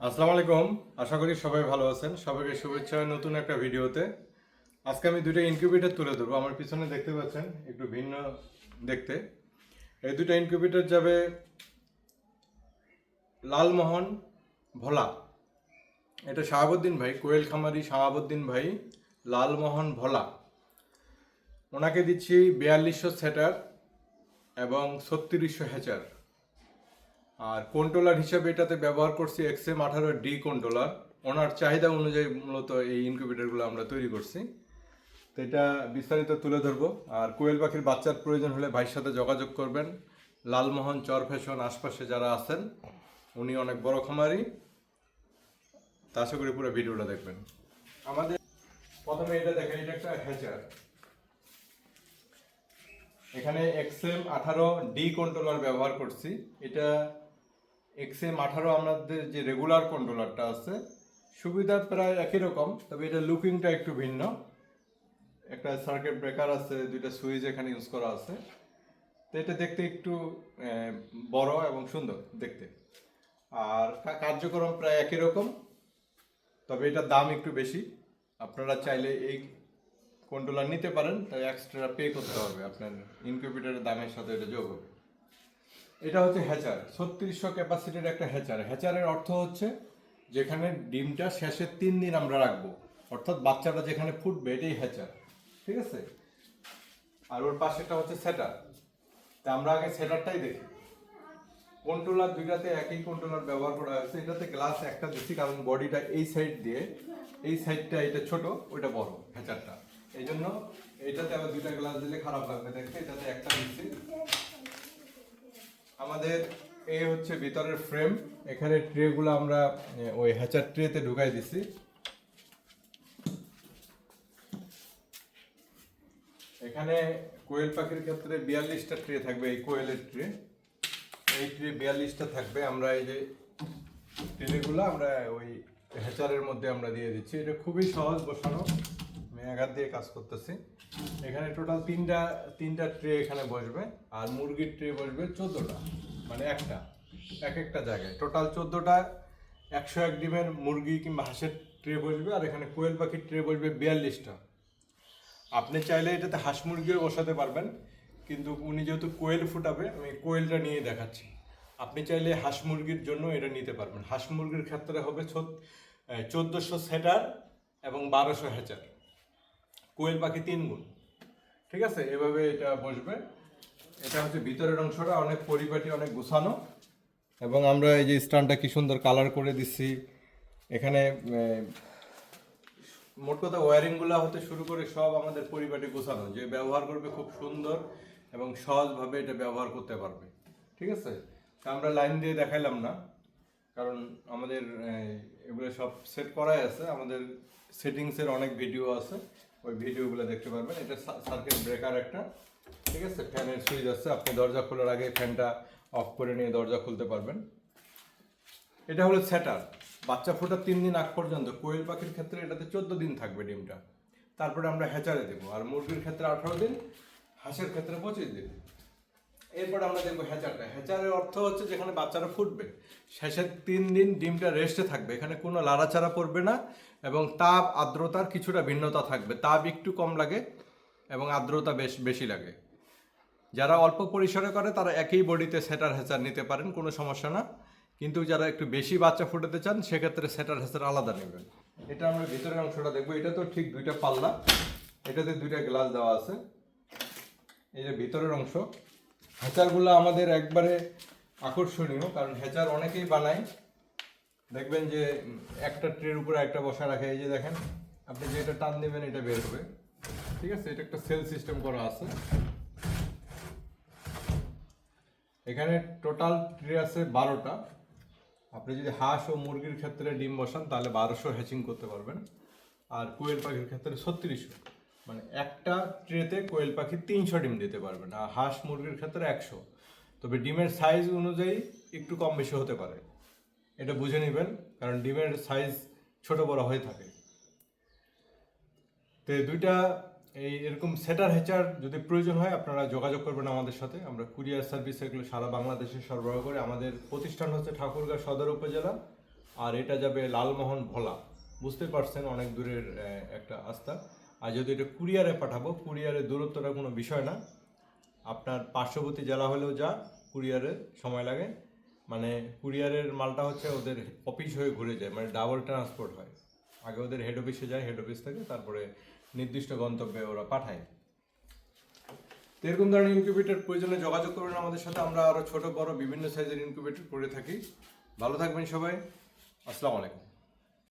আসসালামু আলাইকুম। আশা করি সবাই ভালো আছেন। সবাইকে শুভেচ্ছা নতুন একটা ভিডিওতে। আজকে আমি দুটো ইনকিউবেটর তুলে ধরবো। আমার পিছনে দেখতে পাচ্ছেন, একটু ভিন্ন দেখতে। এই দুটো ইনকিউবেটর যাবে লালমোহন ভোলা। এটা শাহাবুদ্দিন ভাই, কোয়েল খামারি শাহাবুদ্দিন ভাই, লালমোহন ভোলা। ওনাকে দিচ্ছি বিয়াল্লিশশো সেটার এবং ছত্রিশশো হ্যাচার আর কন্ট্রোলার হিসেবে এটাতে ব্যবহার করছি এক্সএম আঠারো ডি কন্ট্রোলার ওনার চাহিদা অনুযায়ী মূলত এই ইনকিউবেটরগুলো আমরা তৈরি করছি। তো এটা বিস্তারিত তুলে ধরবো। আর কোয়েল পাখির বাচ্চার প্রয়োজন হলে ভাইয়ের সাথে যোগাযোগ করবেন। লালমোহন চর ফ্যাশন আশপাশে যারা আছেন, উনি অনেক বড় খামারি। তা আশা করি পুরো ভিডিওটা দেখবেন। আমাদের প্রথমে এটা দেখেন, এটা একটা হ্যাচার এখানে এক্সএম আঠারো ডি কন্ট্রোলার ব্যবহার করছি। এটা এক্সএম আঠারো আমাদের যে রেগুলার কন্ট্রোলারটা আছে সুবিধা প্রায় একই রকম, তবে এটা লুকিংটা একটু ভিন্ন। একটা সার্কিট ব্রেকার আছে, দুইটা সুইচ এখানে ইউজ করা আছে। তো এটা দেখতে একটু বড় এবং সুন্দর দেখতে। আর কার্যক্রম প্রায় একই রকম, তবে এটার দাম একটু বেশি। আপনারা চাইলে এই কন্ট্রোলার নিতে পারেন, তাই এক্সট্রা পে করতে হবে। আপনার ইনকিউবেটরের দামের সাথে এটা যোগ হবে। এটা হচ্ছে হ্যাচার, ছত্রিশশো ক্যাপাসিটির একটা হ্যাচার। হ্যাচারের অর্থ হচ্ছে যেখানে ডিমটা শেষের তিন দিন আমরা রাখব। অর্থাৎ বাচ্চাটা যেখানে ফুটবে এটাই হ্যাচার, ঠিক আছে? আর ওর পাশেটা হচ্ছে সেটার। তা আমরা আগে সেটারটাই দেখি। কন্ট্রোলার দুইটাতে একই কন্ট্রোলার ব্যবহার করা হয়েছে। এটাতে গ্লাস একটা দিচ্ছি, কারণ বডিটা এই সাইড দিয়ে, এই সাইডটা এটা ছোট, ওইটা বড় হ্যাচারটা। এই জন্য এটাতে আবার দুইটা গ্লাস দিলে খারাপ লাগবে দেখতে। এটাতে একটা আমাদের এই হচ্ছে ভিতরের ফ্রেম এখানে ট্রেগুলো আমরা ওই হ্যাচার ট্রেতে ঢুকাই দিছি। এখানে কোয়েল পাখির ক্ষেত্রে বিয়াল্লিশটা ট্রে থাকবে এই কোয়েলের ট্রে এই ট্রে বিয়াল্লিশটা থাকবে, আমরা এই যে ট্রেগুলো আমরা ওই হ্যাচারের মধ্যে আমরা দিয়ে দিচ্ছি। এটা খুবই সহজ বসানো। আমি দিয়ে কাজ করতেছি। এখানে টোটাল তিনটা তিনটা ট্রে এখানে বসবে, আর মুরগির ট্রে বসবে চোদ্দোটা মানে একটা, এক একটা জায়গায়। টোটাল চোদ্দোটা, একশো এক ডিমের মুরগি কিংবা হাঁসের ট্রে বসবে, আর এখানে কোয়েল পাখির ট্রে বসবে বিয়াল্লিশটা। আপনি চাইলে এটাতে হাঁস মুরগিও বসাতে পারবেন, কিন্তু উনি যেহেতু কোয়েল ফুটাবে, আমি কোয়েলটা নিয়ে দেখাচ্ছি। আপনি চাইলে হাঁস মুরগির জন্য এটা নিতে পারবেন। হাঁস মুরগির ক্ষেত্রে হবে চোদ্দোশো সেটার এবং বারোশো হ্যাচার কোয়েল পাখি তিন গুণ। ঠিক আছে? এভাবে এটা বসবে। এটা হচ্ছে ভিতরের অংশটা, অনেক পরিপাটি, অনেক গুছানো। এবং আমরা এই যে স্ট্যান্ডটা কি সুন্দর কালার করে দিচ্ছি। এখানে মোট কথা ওয়ারিংগুলো হতে শুরু করে সব আমাদের পরিপাটি গোছানো, যে ব্যবহার করবে খুব সুন্দর এবং সহজভাবে এটা ব্যবহার করতে পারবে। ঠিক আছে? তা আমরা লাইন দিয়ে দেখাইলাম না, কারণ আমাদের এগুলো সব সেট করাই আছে। আমাদের সেটিংসের অনেক ভিডিও আছে। ওই ভিডিওগুলো দেখতে পারবেন। এটা সার্কিট ব্রেকার একটা। ঠিক আছে? ফ্যানের সুইচ আছে আপনি দরজা খোলার আগে ফ্যানটা অফ করে নিয়ে দরজা খুলতে পারবেন। এটা হলো স্যাটার বাচ্চা ফোটার তিন দিন আগ পর্যন্ত। কোয়েল পাখির ক্ষেত্রে এটাতে চোদ্দ দিন থাকবে ডিমটা। তারপরে আমরা হ্যাচারে দেবো। আর মুরগির ক্ষেত্রে আঠারো দিন, হাঁসের ক্ষেত্রে পঁচিশ দিন। এরপর আমরা দেখব হ্যাচারটা। হ্যাচারের অর্থ হচ্ছে যেখানে বাচ্চারা ফুটবে। শেষের তিন দিন ডিমটা রেস্টে থাকবে। এখানে কোনো লাড়াচাড়া পড়বে না এবং তাপ, আর্দ্রতার কিছুটা ভিন্নতা থাকবে। তাপ একটু কম লাগে এবং আর্দ্রতা বেশ, বেশি লাগে। যারা অল্প পরিসরে করে, তারা একই বডিতে সেটার হ্যাচার নিতে পারেন, কোনো সমস্যা না। কিন্তু যারা একটু বেশি বাচ্চা ফুটাতে চান, সেক্ষেত্রে সেটার হ্যাচার আলাদা নেবেন। এটা আমরা ভিতরের অংশটা দেখব। এটা তো ঠিক দুইটা পাল্লা। এটাতে দুইটা গ্লাস দেওয়া আছে। এই যে ভিতরের অংশ। হ্যাচারগুলো আমাদের একবারে আকর্ষণীয়, কারণ হ্যাচার অনেকেই বানায়। দেখবেন যে একটা ট্রের উপরে একটা বসা রাখে, এই যে দেখেন, আপনি যেটা টান দেবেন, এটা বের হবে। ঠিক আছে? এটা একটা সেল সিস্টেম করা আছে। এখানে টোটাল ট্রে আছে বারোটা। আপনি যদি হাঁস ও মুরগির ক্ষেত্রে ডিম বসান, তাহলে বারোশো হ্যাচিং করতে পারবেন। আর কোয়েল পাখির ক্ষেত্রে ছত্রিশশো। মানে একটা ট্রেতে কোয়েল পাখি তিনশো ডিম দিতে পারবেন আর হাঁস মুরগির ক্ষেত্রে একশো। তবে ডিমের সাইজ অনুযায়ী একটু কম বেশি হতে পারে। এটা বুঝে নেবেন, কারণ ডিমের সাইজ ছোট বড় হয়ে থাকে। তো দুইটা, এই এরকম সেটার হেচার যদি প্রয়োজন হয়, আপনারা যোগাযোগ করবেন আমাদের সাথে। আমরা কুরিয়ার সার্ভিস এগুলো সারা বাংলাদেশে সরবরাহ করে। আমাদের প্রতিষ্ঠান হচ্ছে ঠাকুরগাঁ সদর উপজেলা, আর এটা যাবে লালমোহন ভোলা। বুঝতে পারছেন অনেক দূরের একটা আস্থা। আর যদি এটা কুরিয়ারে পাঠাবো কুরিয়ারের দূরত্বটা কোনো বিষয় না। আপনার পার্শ্ববর্তী জেলা হলেও যা, কুরিয়ারে সময় লাগে। মানে কুরিয়ারের মালটা হচ্ছে ওদের অফিস হয়ে ঘুরে যায় মানে ডাবল ট্রান্সপোর্ট হয়। আগে ওদের হেড অফিসে যায় হেড অফিস থেকে তারপরে নির্দিষ্ট গন্তব্যে ওরা পাঠায়। তো এরকম ধরনের ইনকিউবেটর প্রয়োজনে যোগাযোগ করবেন আমাদের সাথে। আমরা আরও ছোট, বড়, বিভিন্ন সাইজের ইনকিউবেটর করে থাকি। ভালো থাকবেন সবাই। আসসালামু আলাইকুম।